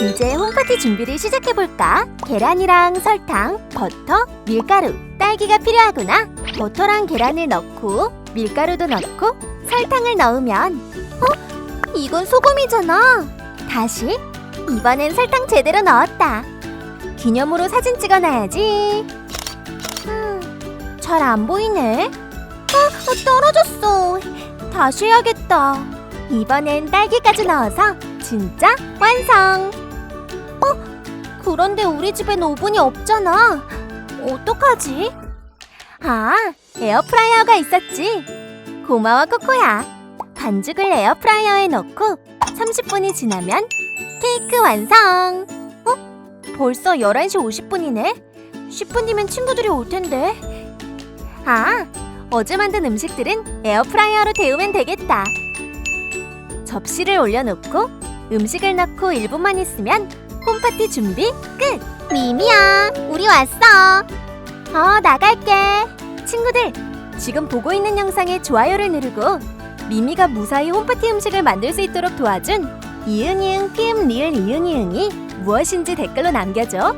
이제 홈파티 준비를 시작해볼까? 계란이랑 설탕, 버터, 밀가루, 딸기가 필요하구나. 버터랑 계란을 넣고 밀가루도 넣고 설탕을 넣으면 어? 이건 소금이잖아. 다시 이번엔 설탕 제대로 넣었다. 기념으로 사진 찍어놔야지. 음, 잘 안 보이네. 어, 어, 떨어졌어. 다시 해야겠다. 이번엔 딸기까지 넣어서 진짜 완성. 어? 그런데 우리 집엔 오븐이 없잖아. 어떡하지? 아, 에어프라이어가 있었지. 고마워, 코코야. 반죽을 에어프라이어에 넣고 30분이 지나면 케이크 완성. 어? 벌써 11시 50분이네. 10분 뒤면 친구들이 올 텐데. 아, 어제 만든 음식들은 에어프라이어로 데우면 되겠다. 접시를 올려놓고 음식을 넣고 1분만 있으면 홈파티 준비 끝! 미미야, 우리 왔어. 어, 나갈게. 친구들, 지금 보고 있는 영상에 좋아요를 누르고 미미가 무사히 홈파티 음식을 만들 수 있도록 도와준 이응이응 피음 리을 이응이응이 무엇인지 댓글로 남겨줘.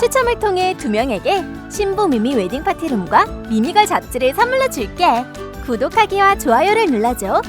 추첨을 통해 두 명에게 신부 미미 웨딩 파티 룸과 미미걸 잡지를 선물로 줄게. 구독하기와 좋아요를 눌러줘.